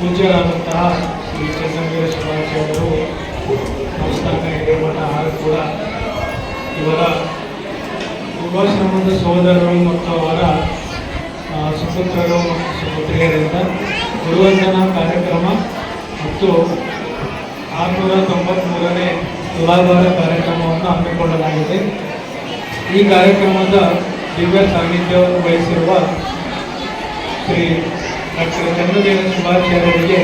ಪೂಜ್ಯರಾದಂತಹ ಶ್ರೀ ಚನ್ನವೀರ ಅವರು ಸಂಸ್ಥಾನ ಹಿರೇಮಠ, ಹಾಗೂ ಕೂಡ ಇವರ ಪೂರ್ವಾಶ್ರಮದ ಸಹೋದರರು ಮತ್ತು ಅವರ ಸುಪುತ್ರರು ಮತ್ತು ಸುಪುತ್ರಿಯರಿಂದ ಗುರುವಂದನಾ ಕಾರ್ಯಕ್ರಮ ಮತ್ತು ಆರುನೂರ ತೊಂಬತ್ತ್ಮೂರನೇ ತುಲಾಭಾರ ಕಾರ್ಯಕ್ರಮವನ್ನು ಹಮ್ಮಿಕೊಳ್ಳಲಾಗಿದೆ. ಈ ಕಾರ್ಯಕ್ರಮದ ದಿವ್ಯ ಸಾನ್ನಿಧ್ಯವನ್ನು ವಹಿಸಿರುವ ಶ್ರೀ ಡಾಕ್ಟರ್ ಚಂದ್ರದೇವ ಶುಭಾಚಾರ್ಯರಿಗೆ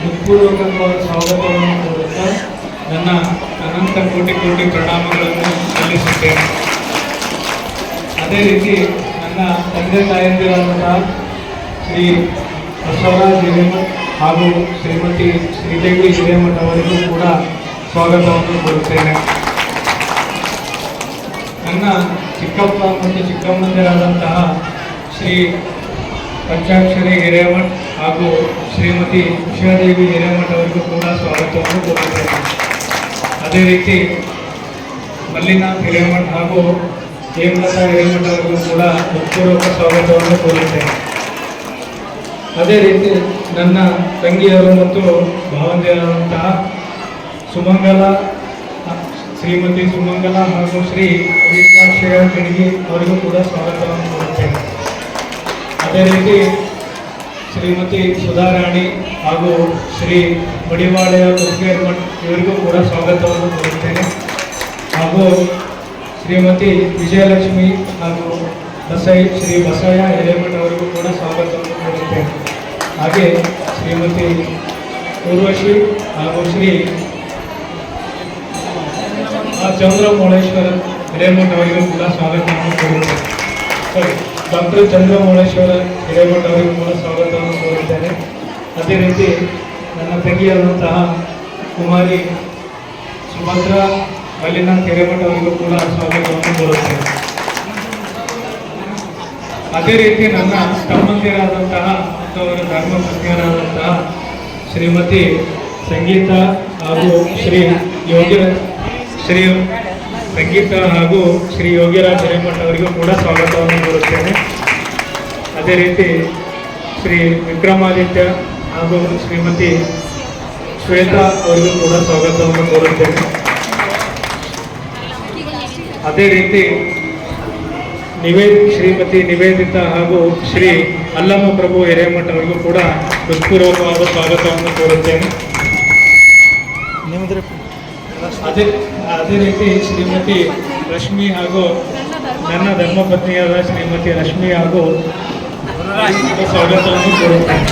ಹೃತ್ಪೂರ್ವಕವಾದ ಸ್ವಾಗತವನ್ನು ಕೊಡುತ್ತಾ ನನ್ನ ಅನಂತ ಕೋಟಿ ಕೋಟಿ ಪ್ರಣಾಮಗಳನ್ನು ಸಲ್ಲಿಸುತ್ತೇನೆ. ಅದೇ ರೀತಿ ನನ್ನ ತಂದೆ ತಾಯಂದಿರಾದಂತಹ ಶ್ರೀ ಬಸವರಾಜ್ ಹಿರೇಮಠ್ ಹಾಗೂ ಶ್ರೀಮತಿ ಶ್ರೀದೇವಿ ಹಿರೇಮಠ್ ಅವರಿಗೂ ಕೂಡ ಸ್ವಾಗತವನ್ನು ಕೋರುತ್ತೇನೆ. ನನ್ನ ಚಿಕ್ಕಪ್ಪ ಮತ್ತು ಚಿಕ್ಕಮ್ಮಂದಿರಾದಂತಹ ಶ್ರೀ ಪಂಚಾಕ್ಷರಿ ಹಿರೇಮಠ್ ಹಾಗೂ ಶ್ರೀಮತಿ ಉಷಾದೇವಿ ಹಿರೇಮಠ್ ಅವರಿಗೂ ಕೂಡ ಸ್ವಾಗತವನ್ನು ಕೋರುತ್ತೇನೆ. ಅದೇ ರೀತಿ ಮಲ್ಲಿನಾಥ್ ಹಿರೇಮಠ್ ಹಾಗೂ ಹೇಮಲತಾ ಹಿರೇಮಠ್ ಅವರಿಗೂ ಕೂಡ ಹೃತ್ಪೂರ್ವಕ ಸ್ವಾಗತವನ್ನು ಕೋರುತ್ತೇನೆ. ಅದೇ ರೀತಿ ನನ್ನ ತಂಗಿಯರು ಮತ್ತು ಭಾವಂದಿರಾದಂತಹ ಸುಮಂಗಲ, ಶ್ರೀಮತಿ ಸುಮಂಗಲ ಹಾಗೂ ಶ್ರೀ ವೀಕ್ಷಾಕ್ಷಯ ಕಣಿಗೆ ಅವರಿಗೂ ಕೂಡ ಸ್ವಾಗತವನ್ನು ಅದೇ ರೀತಿ ಶ್ರೀಮತಿ ಸುಧಾರಾಣಿ ಹಾಗೂ ಶ್ರೀ ಮಡಿವಾಳೆಯ ಮಠ್ ಇವರಿಗೂ ಕೂಡ ಸ್ವಾಗತವನ್ನು ಕೋರುತ್ತೇನೆ. ಹಾಗೂ ಶ್ರೀಮತಿ ವಿಜಯಲಕ್ಷ್ಮಿ ಹಾಗೂ ಬಸೈ, ಶ್ರೀ ಬಸಯ್ಯ ಹಿರೇಮಠ ಅವರಿಗೂ ಕೂಡ ಸ್ವಾಗತವನ್ನು ಕೋರುತ್ತೇನೆ. ಹಾಗೆ ಶ್ರೀಮತಿ ಊರ್ವಶಿ ಹಾಗೂ ಶ್ರೀ ಆ ಚಂದ್ರಮೌಳೇಶ್ವರ ಹಿರೇಮಠ ಅವರಿಗೂ ಕೂಡ ಸ್ವಾಗತವನ್ನು ಕೋರುತ್ತೇನೆ. ಸಾರಿ ಡಾಕ್ಟರ್ ಚಂದ್ರಮೌಳೇಶ್ವರ ಹಿರೇಮಠ ಅವರಿಗೆ ಕೂಡ ಸ್ವಾಗತವನ್ನು ಕೋರುತ್ತೇನೆ ಅದೇ ರೀತಿ ನನ್ನ ತಂಗಿಯಾದಂತಹ ಕುಮಾರಿ ಸುಭದ್ರ ಮಲ್ಲಿನಾಥ್ ಹಿರೇಮಠ ಅವರಿಗೂ ಕೂಡ ಸ್ವಾಗತವನ್ನು ಕೋರುತ್ತೇನೆ. ಅದೇ ರೀತಿ ನನ್ನ ತಮ್ಮಂದಿರಾದಂತಹ ಅವರ ಧರ್ಮಪತ್ನಿಯರಾದಂತಹ ಶ್ರೀಮತಿ ಸಂಗೀತ ಹಾಗೂ ಶ್ರೀ ಯೋಗಿ ಶ್ರೀ ಸಂಗೀತ ಹಾಗೂ ಶ್ರೀ ಯೋಗಿರಾಜ್ ಹಿರೇಮಠ ಅವರಿಗೂ ಕೂಡ ಸ್ವಾಗತವನ್ನು ಕೋರುತ್ತೇನೆ. ಅದೇ ರೀತಿ ಶ್ರೀ ವಿಕ್ರಮಾದಿತ್ಯ ಹಾಗೂ ಶ್ರೀಮತಿ ಶ್ವೇತಾ ಅವರಿಗೂ ಕೂಡ ಸ್ವಾಗತವನ್ನು ಕೋರುತ್ತೇನೆ. ಅದೇ ರೀತಿ ನಿವೇದ ಶ್ರೀಮತಿ ನಿವೇದಿತಾ ಹಾಗೂ ಶ್ರೀ ಅಲ್ಲಮ್ಮ ಪ್ರಭು ಹಿರೇಮಠ ಅವರಿಗೂ ಕೂಡ ಹೃತ್ಪೂರ್ವಕವಾದ ಸ್ವಾಗತವನ್ನು ಕೋರುತ್ತೇನೆ. ಅದೇ ಅದೇ ರೀತಿ ಶ್ರೀಮತಿ ರಶ್ಮಿ ಹಾಗೂ ನನ್ನ ಧರ್ಮಪತ್ನಿಯಾದ ಶ್ರೀಮತಿ ರಶ್ಮಿ ಹಾಗೂ ಸ್ವಾಗತವನ್ನು ಕೋರುತ್ತೇನೆ.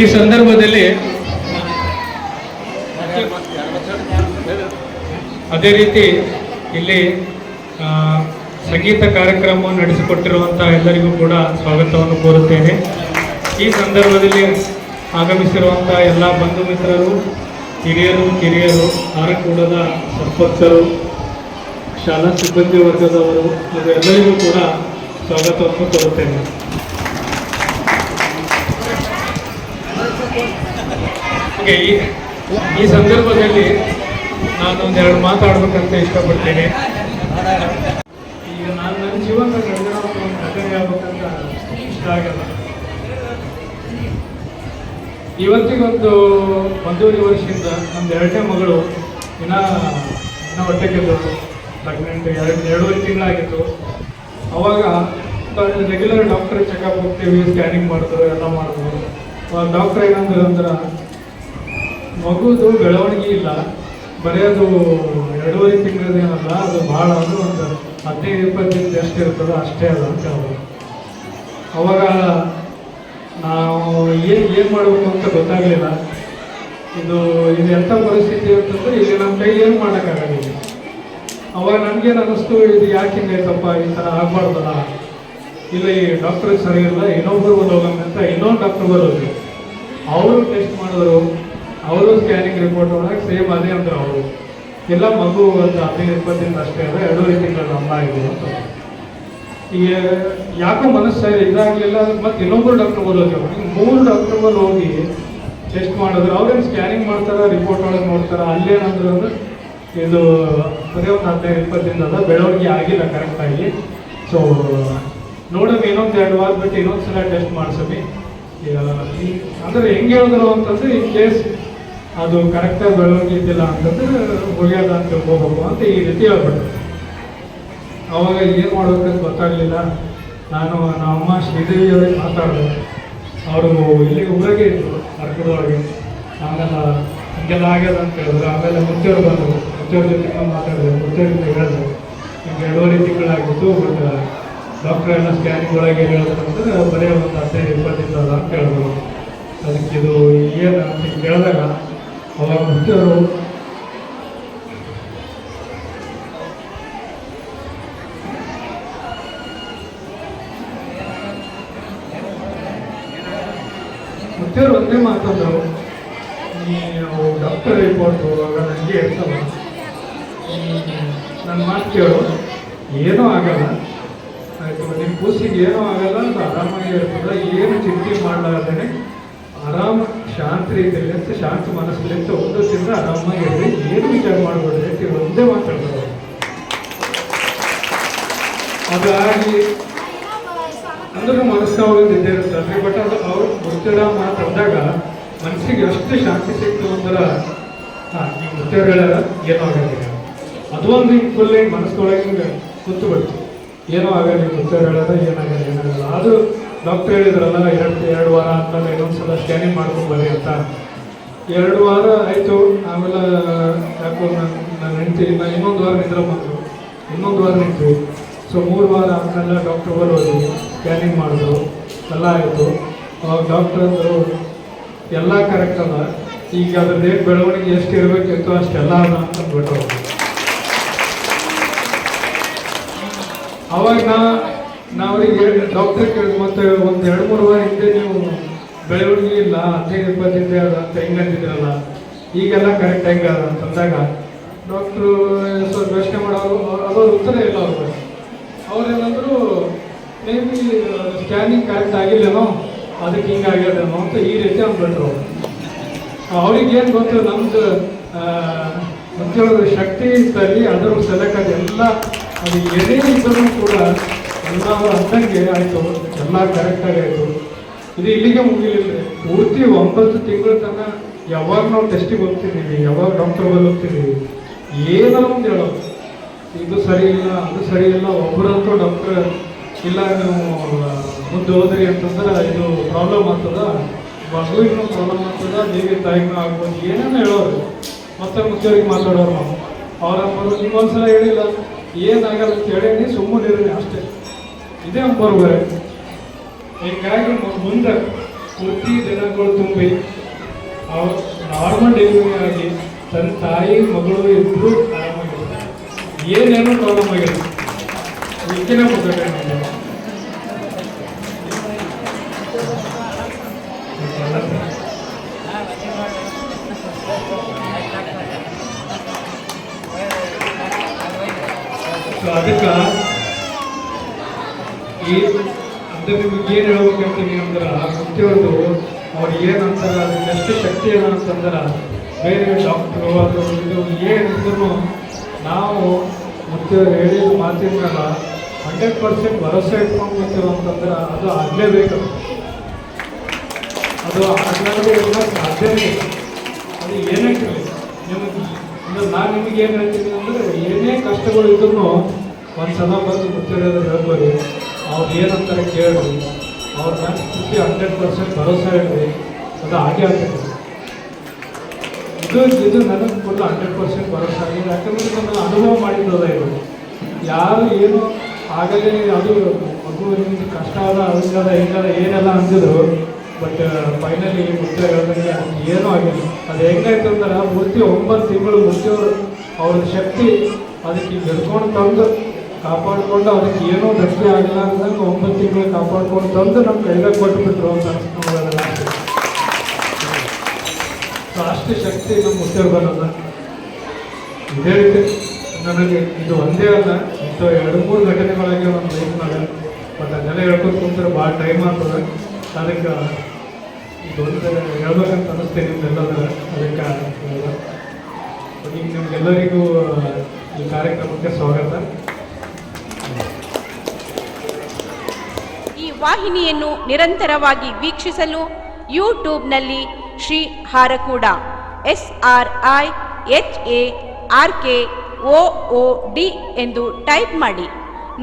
ಈ ಸಂದರ್ಭದಲ್ಲಿ ಅದೇ ರೀತಿ ಇಲ್ಲಿ ಸಂಗೀತ ಕಾರ್ಯಕ್ರಮವನ್ನು ನಡೆಸಿಕೊಟ್ಟಿರುವಂಥ ಎಲ್ಲರಿಗೂ ಕೂಡ ಸ್ವಾಗತವನ್ನು ಕೋರುತ್ತೇನೆ. ಈ ಸಂದರ್ಭದಲ್ಲಿ ಆಗಮಿಸಿರುವಂಥ ಎಲ್ಲ ಬಂಧು ಮಿತ್ರರು, ಹಿರಿಯರು, ಕಿರಿಯರು, ಆರಕೂಡದ ಸರ್ಪಂಚರು, ಶಾಲಾ ಸಿಬ್ಬಂದಿ ವರ್ಗದವರು ಎಲ್ಲರಿಗೂ ಕೂಡ ಸ್ವಾಗತವನ್ನು ಕೋರುತ್ತೇನೆ. ಹಾಗೆ ಈ ಸಂದರ್ಭದಲ್ಲಿ ನಾನು ಒಂದೆರಡು ಮಾತಾಡ್ಬೇಕಂತ ಇಷ್ಟಪಡ್ತೇನೆ. ಈಗ ನಾನು ನನ್ನ ಜೀವನದಲ್ಲಿ ಒಂದು ಘಟನೆ ಆಗ್ಬೇಕಂತ ಇಷ್ಟ ಆಗಲ್ಲ. ಇವತ್ತಿಗೊಂದು ಒಂದೂವರೆ ವರ್ಷದಿಂದ ನಮ್ದು ಎರಡನೇ ಮಗಳು ದಿನ ದಿನ ಹೊಟ್ಟೆ ಕೆಲವರು ಪ್ರೆಗ್ನೆಂಟ್ ಎರಡು, ಎರಡೂವರೆ ತಿಂಗಳಾಗಿತ್ತು. ಅವಾಗ ರೆಗ್ಯುಲರ್ ಡಾಕ್ಟರ್ ಚೆಕಪ್ ಹೋಗ್ತೀವಿ ಸ್ಕ್ಯಾನಿಂಗ್ ಮಾಡಿದ್ರು ಎಲ್ಲ ಮಾಡಿದ್ರು ಅವಾಗ ಡಾಕ್ಟ್ರ್ ಏನಂದ್ರೆ ಅಂದ್ರೆ ಮಗುದು ಬೆಳವಣಿಗೆ ಇಲ್ಲ, ಬರೀ ಅದು ಎರಡೂವರೆ ತಿಂಗಳದೇನಲ್ಲ, ಅದು ಭಾಳ ಅಂದ್ರೆ ಒಂದು ಹದಿನೈದು ಇಪ್ಪತ್ತು ದಿನ ಎಷ್ಟು ಇರ್ತದೋ, ಅಷ್ಟೇ ಅಲ್ಲ ಅಂತ ಅವಾಗ ನಾವು ಏನು ಏನು ಮಾಡಬೇಕು ಅಂತ ಗೊತ್ತಾಗಲಿಲ್ಲ. ಇದು ಇದು ಎಂಥ ಪರಿಸ್ಥಿತಿ ಅಂತಂದ್ರೆ ಇಲ್ಲಿ ನಮ್ಮ ಕೈ ಏನು ಮಾಡೋಕ್ಕಾಗಲಿಲ್ಲ. ಅವಾಗ ನನಗೇನು ಅನ್ನಿಸ್ತು ಇದು ಯಾಕೆ ಹಿಂಗಾಯ್ತಪ್ಪ ಈ ಥರ ಆಗ್ಬಾರ್ದಲ್ಲ? ಇಲ್ಲ ಈ ಡಾಕ್ಟರ್ ಸರಿ ಇಲ್ಲ, ಇನ್ನೊಬ್ರು ಹೋಗೋಣ ಅಂತ ಇನ್ನೊಂದು ಡಾಕ್ಟರ್ ಬರೋದು. ಅವರು ಟೆಸ್ಟ್ ಮಾಡಿದ್ರು, ಅವರು ಸ್ಕ್ಯಾನಿಂಗ್ ರಿಪೋರ್ಟ್ ಒಳಗೆ ಸೇಮ್ ಅದೇ ಅಂದ್ರೆ ಅವರು. ಎಲ್ಲ ಮಗು ಒಂದು ಹದಿನೈದು ಇಪ್ಪತ್ತಿಂದ ಅಷ್ಟೇ ಅಲ್ಲ ಎರಡೂ ತಿಂಗಳು ನಮ್ಮ ಆಗಿದೆ ಅಂತ. ಈಗ ಯಾಕೋ ಮನಸ್ಸು ಇದಾಗಲಿಲ್ಲ ಮತ್ತೆ ಇನ್ನೊಬ್ಬರು ಡಾಕ್ಟರ್ ಹೋಗೋದು ಮೂರು ಡಾಕ್ಟರ್ ಹೋಗಿ ಟೆಸ್ಟ್ ಮಾಡಿದ್ರು ಅವ್ರೇನು ಸ್ಕ್ಯಾನಿಂಗ್ ಮಾಡ್ತಾರೆ ರಿಪೋರ್ಟ್ ಒಳಗೆ ನೋಡ್ತಾರೆ, ಅಲ್ಲೇನಂದ್ರೆ ಅಂದ್ರೆ ಇದು ಬರೀ ಒಂದು ಹದಿನೈದು, ಇಪ್ಪತ್ತು ದಿನ ಅದ ಬೆಳವಣಿಗೆ ಆಗಿಲ್ಲ ಕರೆಕ್ಟಾಗಿ ಸೊ ನೋಡಮ್ ಇನ್ನೊಂದು ಎರಡು ವಾರ ಬಿಟ್ಟು ಇನ್ನೊಂದು ಸಲ ಟೆಸ್ಟ್ ಮಾಡಿಸಿ ಅಂದ್ರೆ ಹೆಂಗೆ ಹೇಳಿದ್ರು ಅಂತಂದ್ರೆ ಈ ಕೇಸ್ ಅದು ಕರೆಕ್ಟಾಗಿ ಬೆಳವಣಿಗೆ ಇದ್ದಿಲ್ಲ ಅಂತಂದ್ರೆ ಹೋಗ್ಯದ ಅಂತ ತಿಳ್ಕೊಬೇಕು ಅಂತ ಈ ರೀತಿ ಹೇಳ್ಬಿಟ್ರು ಅವಾಗ ಏನು ಮಾಡಬೇಕಂತ ಗೊತ್ತಾಗಲಿಲ್ಲ. ನಾನು ನಮ್ಮ ಅಮ್ಮ ಶ್ರೀದೇವಿ ಅವ್ರಿಗೆ ಮಾತಾಡಿದೆ. ಅವರು ಇಲ್ಲಿ ಊರಾಗೆ ಇದ್ದರು ಅರ್ಕದೊಳಗೆ ಆಮೇಲೆ ಹಿಂಗೆಲ್ಲ ಆಗ್ಯದ ಅಂತ ಹೇಳಿದ್ರು. ಆಮೇಲೆ ಮುಚ್ಚೋರು ಬಂದರು. ಮುಚ್ಚೋರ ಜೊತೆ ಮಾತಾಡಿದೆ. ಮುಚ್ಚೋರಿಂದ ಹೇಳಿದ್ರು ಹಿಂಗೆ ಎರಡೂವರೆ ತಿಂಗಳಾಗಿತ್ತು ಬಟ್ ಡಾಕ್ಟ್ರ್ ಎಲ್ಲ ಸ್ಕ್ಯಾನಿಂಗ್ ಒಳಗೆ ಏನು ಹೇಳಿದ್ರು ಅಂದ್ರೆ ಬರೀ ಒಂದು ಹದಿನೈದು ಇಪ್ಪತ್ತು ದಿನ ಅಂತ ಹೇಳಿದ್ರು. ಅದಕ್ಕೆ ಇದು ಏನು ಅಂತ ಕೇಳಿದಾಗ ಅವಾಗ ಮುಚ್ಚೋರು ಮುಖ್ಯರು ಒಂದೇ ಮಾತಂದ್ರು ನೀವು ಡಾಕ್ಟರ್ ರಿಪೋರ್ಟ್ ಹೋಗುವಾಗ ನನಗೆ ಹೇಳ್ತಲ್ಲ ನನ್ನ ಮಾತು ಕೇಳು. ಏನೂ ಆಗಲ್ಲ. ಆಯಿತು ನಿಮ್ಮ ಕೂಸಿಗೆ ಏನೂ ಆಗಲ್ಲ ಅಂತ ಆರಾಮಾಗಿ ಇರ್ತದೆ ಏನು ಚಿಂತೆ ಮಾಡಲಾರ್ದೇ ಆರಾಮ, ಶಾಂತ ರೀತಿಯಲ್ಲಿ ಅಂತ, ಶಾಂತ ಮನಸ್ಸಿಲಿಂದ ಒಂದು ತಿಂದ್ರೆ ಆರಾಮಾಗಿ ಹೇಳಿ ಏನು ವಿಚಾರ ಮಾಡಬೇಡ್ರಿ ಅಂತ ಒಂದೇ ಮಾತಾಡ್ತಾರೆ ಅದಾಗಿ ಅಂದ್ರೆ ಮನಸ್ಸಾಗೋದು ಇದ್ದೇ ಇರುತ್ತೆ ಬಟ್ ಅದು ಅವ್ರು ಮುತ್ತಿರ ಮಾತಾಡಿದಾಗ ಮನಸ್ಸಿಗೆ ಎಷ್ಟು ಶಾಂತಿ ಸಿಕ್ತು ಅಂದ್ರೆ ಹಾಂ ಈ ಮುತ್ತಿರ ಏನೋ ಆಗೋದಿಲ್ಲ. ಅದು ಒಂದು ಹಿಂಗೆ ಫುಲ್ ಹಿಂಗೆ ಮನಸ್ಸೊಳಗೆ ಕೂತು ಬಿಡ್ತು ಏನೋ ಆಗಲ್ಲ ಮುತ್ತಿರ ಹೇಳೋದ ಏನಾಗಲ್ಲ ಏನಾಗಲ್ಲ ಅದು ಡಾಕ್ಟರ್ ಹೇಳಿದ್ರಲ್ಲ, ಎರಡು ಎರಡು ವಾರ ಆದ್ಮೇಲೆ ಇನ್ನೊಂದ್ಸಲ ಸ್ಕ್ಯಾನಿಂಗ್ ಮಾಡ್ಕೊಂಡು ಬರ್ರಿ ಅಂತ. ಎರಡು ವಾರ ಆಯಿತು, ಆಮೇಲೆ ಯಾಕೋ ನನ್ನ ನನ್ನ ಹೆಂಡತಿ ನಾನು ಇನ್ನೊಂದು ವಾರ ನಿದ್ರೆ ಬಂದರು. ಇನ್ನೊಂದು ವಾರ ನಿಂತು. ಸೊ ಮೂರು ವಾರ ಆದ್ಮೇಲೆ ಡಾಕ್ಟರ್ ಬರೋದು ಸ್ಕ್ಯಾನಿಂಗ್ ಮಾಡಿದ್ರು. ಎಲ್ಲ ಆಯಿತು. ಅವಾಗ ಡಾಕ್ಟರ್ ಅಂದರು ಎಲ್ಲ ಕರೆಕ್ಟ್ ಅಲ್ಲ ಈಗ ಅದ್ರ ರೇಟ್ ಬೆಳವಣಿಗೆ ಎಷ್ಟು ಇರಬೇಕಿತ್ತು ಅಷ್ಟೆಲ್ಲ ಅದ ಅಂತ ಅಂದ್ಬಿಟ್ರು ಅವಾಗ ನಾ ನಾವ್ರಿಗೆ ಡಾಕ್ಟರ್ ಕೇಳಿದ್, ಮತ್ತೆ ಒಂದು ಎರಡು ಮೂರು ವಾರ ಹಿಂದೆ ನೀವು ಬೆಳವಣಿಗೆ ಇಲ್ಲ, ಹದಿನೈದು ಇಪ್ಪತ್ತೈದು ಅದ ಅಂತ ಹೆಂಗ್ ಅಂತಿದ್ರಲ್ಲ ಈಗೆಲ್ಲ ಕರೆಕ್ಟ್ ಹೆಂಗ ಅದ? ಅಂತಂದಾಗ ಡಾಕ್ಟ್ರು ಸ್ವಲ್ಪ ಯೋಚನೆ ಮಾಡೋರು ಅವ್ರ ಉತ್ತರ ಇಲ್ಲ ಅವ್ರಿಗೆ. ಅವ್ರೇನಂದ್ರು ಮೇ ಬಿ ಸ್ಕ್ಯಾನಿಂಗ್ ಕರೆಕ್ಟ್ ಆಗಿಲ್ಲೇನೋ? ಅದಕ್ಕೆ ಹಿಂಗಾಗ್ಯದೇನೋ ಅಂತ ಈ ರೀತಿ ಅಂದ್ಬಿಟ್ರು. ಅವ್ರಿಗೇನು ಗೊತ್ತು? ನಮ್ದು ಮುಖ್ಯವಾದ ಶಕ್ತಿ ಇದ್ದಲ್ಲಿ ಅದರ ಸೆಲೆಕ್ಟ್ ಎಲ್ಲ, ಅದು ಏನೇ ಇದ್ದರೂ ಕೂಡ ಎಲ್ಲ ಅಂದಂಗೆ ಆಯಿತು. ಎಲ್ಲ ಕರೆಕ್ಟಾಗಿ ಆಯಿತು. ಇದು ಇಲ್ಲಿಗೆ ಮುಗಿಲಿಲ್ಲ. ಪೂರ್ತಿ ಒಂಬತ್ತು ತಿಂಗಳ ತನಕ ಯಾವಾಗ ನಾವು ಟೆಸ್ಟಿಗೆ ಹೋಗ್ತಿದ್ದೀವಿ. ಯಾವಾಗ ಡಾಕ್ಟರ್ ಬಲ್ಲಿ ಹೋಗ್ತಿದ್ದೀವಿ. ಏನೋ ಒಂದು ಹೇಳೋದು. ಇದು ಸರಿ ಇಲ್ಲ, ಅದು ಸರಿ ಇಲ್ಲ ಒಬ್ಬರಂತೂ ಡಾಕ್ಟರ್ ಇಲ್ಲ ನೀವು ಮುಂದೆ ಹೋದ್ರಿ ಅಂತಂದ್ರೆ ಇದು ಪ್ರಾಬ್ಲಮ್ ಆಗ್ತದ? ಮಗುವಿಗೂ ಪ್ರಾಬ್ಲಮ್ ಆಗ್ತದ? ಹೇಗೆ ತಾಯಿಗೂ ಆಗ್ಬೋದು ಏನೇನು ಹೇಳೋರು. ಮತ್ತೆ ಮುಖ್ಯವಾಗಿ ಮಾತಾಡೋರು ನಾವು. ಅವ್ರ ಅಮ್ಮರು ನಿಮ್ಮೊಂದ್ಸಲ ಹೇಳಿಲ್ಲ. ಏನಾಗಲ್ಲ ಅಂತ ಹೇಳಿ ಸುಮ್ಮನೆ ಇರಲಿ ಅಷ್ಟೇ. ಇದೇ ಅಂಬರು ಬೇರೆ. ಹೀಗಾಗಿ ಮುಂದೆ ಪ್ರತಿ ದಿನಗಳು ತುಂಬಿ, ಅವ್ರು ನಾರ್ಮಲ್ ಡೆಲಿವರಿ ಆಗಿ ತನ್ನ ತಾಯಿ, ಮಗಳು ಇಬ್ಬರು ಆರಾಮಾಗಿರ್ತಾರೆ. ಏನೇನು ಪ್ರಾಬ್ಲಮ್ ಆಗಿಲ್ಲ ಈಗಿನ ಅದಕ್ಕೆ ಈ ಅಂದ್ರೆ ನಿಮ್ಗೆ ಏನು ಹೇಳ್ಬೇಕಂತೀನಿ ಅಂದ್ರೆ ಮುಖ್ಯವ್ರದ್ದು ಅವ್ರು ಏನಂತಾರ ಅದಕ್ಕೆ ಎಷ್ಟು ಶಕ್ತಿ ಅದ ಅಂತಂದ್ರೆ, ಬೇರೆ ಡಾಕ್ಟ್ರು ಅದು ಇದು ಏನಿದ್ರು ನಾವು ಮುಖ್ಯವ್ರು ಹೇಳಿದ ಮಾತಿನ ಮೇಲೆ ಹಂಡ್ರೆಡ್ ಪರ್ಸೆಂಟ್ ಭರವಸೆ ಇಟ್ಕೊಂಡ್ಬಿಡ್ತೀವಿ ಅಂತಂದ್ರೆ ಅದು ಆಗಲೇಬೇಕು. ಅದು ಆಗಲಾರ್ದೆ ಸಾಧ್ಯನೇ ಅದು ಏನೇ ನಿಮಗೆ ಅಂದ್ರೆ ನಾನು ನಿಮಗೆ ಏನು ಹೇಳ್ತೀನಿ ಅಂದರೆ ಏನೇ ಕಷ್ಟಗಳು ಇದ್ರೂ ಒಂದು ಸಲ ಬಂದು ಮುಚ್ಚಿರೋದು ಹೇಳ್ಬೋದು. ಅವ್ರು ಏನಂತಾರೆ ಕೇಳಿ. ಅವ್ರ ಮೇಲೆ ಪೂರ್ತಿ ಹಂಡ್ರೆಡ್ ಪರ್ಸೆಂಟ್ ಭರೋಸೆ ಇಡ್ರಿ ಅದು ಹಾಗೆ ಆಗ್ತದೆ. ಇದು ಇದು ನನಗೆ ಫುಲ್ ಹಂಡ್ರೆಡ್ ಪರ್ಸೆಂಟ್ ಭರೋಸೆ ಆಗಿದೆ. ಯಾಕಂದ್ರೆ ನಾನು ಅನುಭವ ಮಾಡಿದ್ದಲ್ಲ ಇವರು ಯಾರು ಏನು ಆಗಲೇ ಅದು ಮಗು ನಿಮ್ಗೆ ಕಷ್ಟ ಅದ, ಅದಕ್ಕದ ಏನಲ್ಲ ಏನೆಲ್ಲ ಅಂದಿದ್ರು ಬಟ್ ಫೈನಲಿ ಮುಖ್ಯ ಹೇಳಿದಂಗೆ ಏನೂ ಆಗಿಲ್ಲ. ಅದು ಹೆಂಗಾಯ್ತು ಅಂದ್ರೆ, ಮೂರ್ತಿ ಒಂಬತ್ತು ತಿಂಗಳು ಮುಖ್ಯವರು ಅವ್ರ ಶಕ್ತಿ ಅದಕ್ಕೆ ಬೆಳ್ಕೊಂಡು ತಂದು ಕಾಪಾಡಿಕೊಂಡು ಅದಕ್ಕೆ ಏನೂ ಧಕ್ಕೆ ಆಗಿಲ್ಲ ಅಂದಂಗೆ ಒಂಬತ್ತು ತಿಂಗಳು ಕಾಪಾಡ್ಕೊಂಡು ತಂದು ನಮ್ಮ ಕೈಗೆ ಕೊಟ್ಟುಬಿಟ್ರು ಅಂತ ಅನ್ಸ್ಕೊಂಡು ಸೊ ಅಷ್ಟು ಶಕ್ತಿ ನಮ್ಮ ಮುಖ್ಯವ್ರಲ್ಲ ಇದೇ ರೀತಿ ನನಗೆ ಇದು ಒಂದೇ ಅಲ್ಲ, ಇಂಥ ಎರಡು ಮೂರು ಘಟನೆಗಳಾಗಿ ನಮ್ಮ ಲೈಫ್ನಾಗ ಬಟ್ ಅದೆಲ್ಲ ಹೇಳ್ಕೊಂಡು ಕುಂತ್ರೆ ಭಾಳ ಟೈಮ್ ಆಗ್ತದೆ. ಅದಕ್ಕೆ ಇದೊಂದು ಹೇಳ್ಬೇಕಂತ ಅನ್ನಿಸ್ತೇನೆ ನಿಮ್ಗೆಲ್ಲದರ ಅದಕ್ಕೆ. ಈಗ ನಿಮ್ಗೆಲ್ಲರಿಗೂ ಈ ಕಾರ್ಯಕ್ರಮಕ್ಕೆ ಸ್ವಾಗತ ವಾಹಿನಿಯನ್ನು ನಿರಂತರವಾಗಿ ವೀಕ್ಷಿಸಲು ಯೂಟ್ಯೂಬ್ನಲ್ಲಿ Shri Harakuda, S R I H A R K O D ಎಂದು ಟೈಪ್ ಮಾಡಿ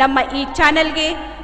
ನಮ್ಮ ಈ ಚಾನೆಲ್ಗೆ